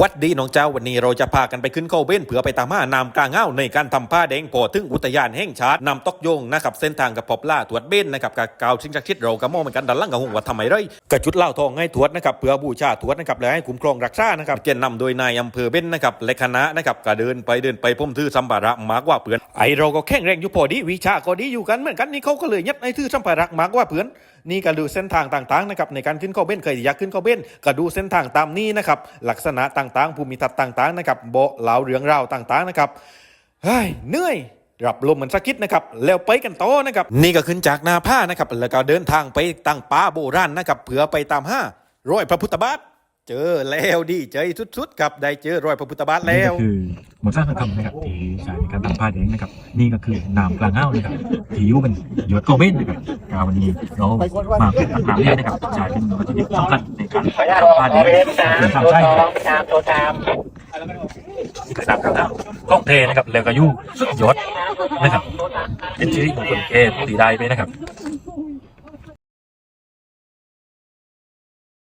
วัดดีน้องเจ้าวันนี้เราจะพากันไปขึ้นเขาเบ้นเผื่อไปตามหานำกลางเงาในการทำผ้าแดงพอถึงอุทยานแห่งชาตินำตอกโยงนะครับเส้นทางกับพบล่าตรวจเบ้นนะครับกับกาวชิงจักชิดเรากระมอเหมือนกันดันล่งกับหงว่าทำไมไรกระจุดเหล่าทองให้ตรวจนะครับเพื่อบูชาตรวจนะครับและให้คุ้มครองรักษานะครับเจนนำโดยนายอำเภอเบ้นนะครับและคณะนะครับก็เดินไปเดินไปพุ่มทื่อสัมภาระมากว่าเพื่อนไอเราก็แข็งแรงอยู่พอดีวิชาก็ดีอยู่กันเหมือนกันนี่เขาก็เลยยัดไอ้ทื่อสัมภาระมากว่าเพื่อนนี่ก็ดูเส้นทางต่างๆนะครับในการขึ้นเขาเบ้นเคยอยากขึ้นเขาเบ้นก็ดูเส้นทางตามนี้นะครับลักษณะต่างๆ ภูมิทัศน์ต่างๆนะครับโบเหลาเรืองราวต่างๆนะครับเฮ้ยเหนื่อยรับลมเหมือนสักคิดนะครับแล้วไปกันต่อนะครับนี่ก็ขึ้นจากนาผ้านะครับแล้วก็เดินทางไปตั้งป้าโบราณนะครับเผื่อไปตามห้ารอยพระพุทธบาท เจอแล้วดีใจสุดๆครับได้เจอรอยพระพุทธบาทนี่แล้วก็คือหมดสร้างคำนะครับที่ใช้ในการทำผ้าแดงนะครับ นี่ก็คือน้ำกลางเง้านะครับที่อยู่เป็นหยดโกเบนนะครับกาวันนี้เรามาเป็นอัตราเรียนนะครับใช้เป็นวัตถุดิบสำคัญในการทำผ้าแดงเป็นทำใช่นะครับตามตัวตามนี่คือน้ำกลางเง้าก้องเทนะครับแล้วก็อยู่สุดยอดนะครับเป็นชีวิตของคนเกผู้ตีได้ไปนะครับ